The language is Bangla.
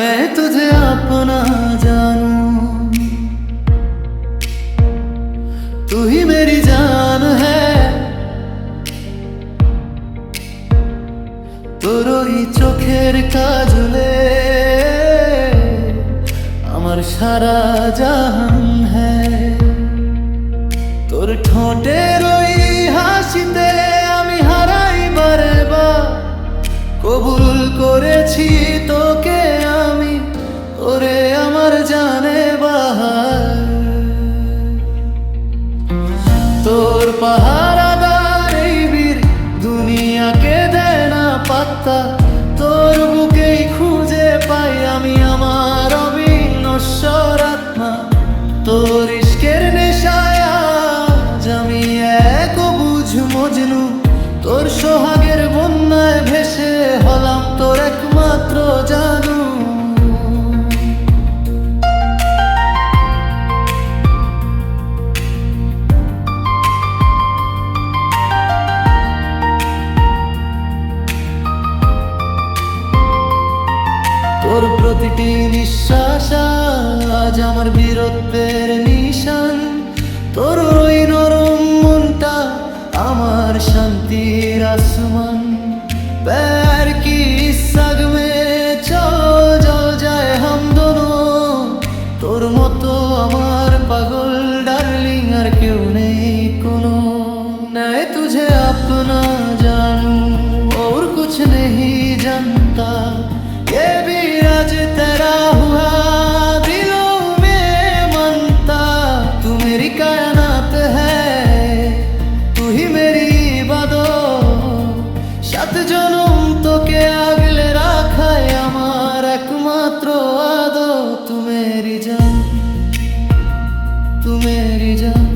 मैं तुझे अपना जानू। तू ही मेरी जान है। তোরই চোখের কাজলে আমার সারা জাহান হ্যাঁ তোর ঠোঁটের ওই হাসিতে আমি হারাই বারে বা কবুল করেছি পাহারাদার এই বীর দুনিয়াকে দেয় না পাত্তা। তোর বুকেই খুঁজে পাই আমি আমার অবিনশ্বর আত্মা। তোর ইশকের নেশায় আজ আমি এক বুঝ মজনু। তোর সোহাগের বন্যায় ভেসে হলাম তোর একমাত্র তোর প্রতিটি নিঃশ্বাস আজ আমার বীরত্বের নিশান। তোর ওই নরম মনটা আমার শান্তির আসমান। প্যার কি চল জল যায় তোর মতো আমার পাগল ডার্লিং আর কেউ নেই। तू मेरी जान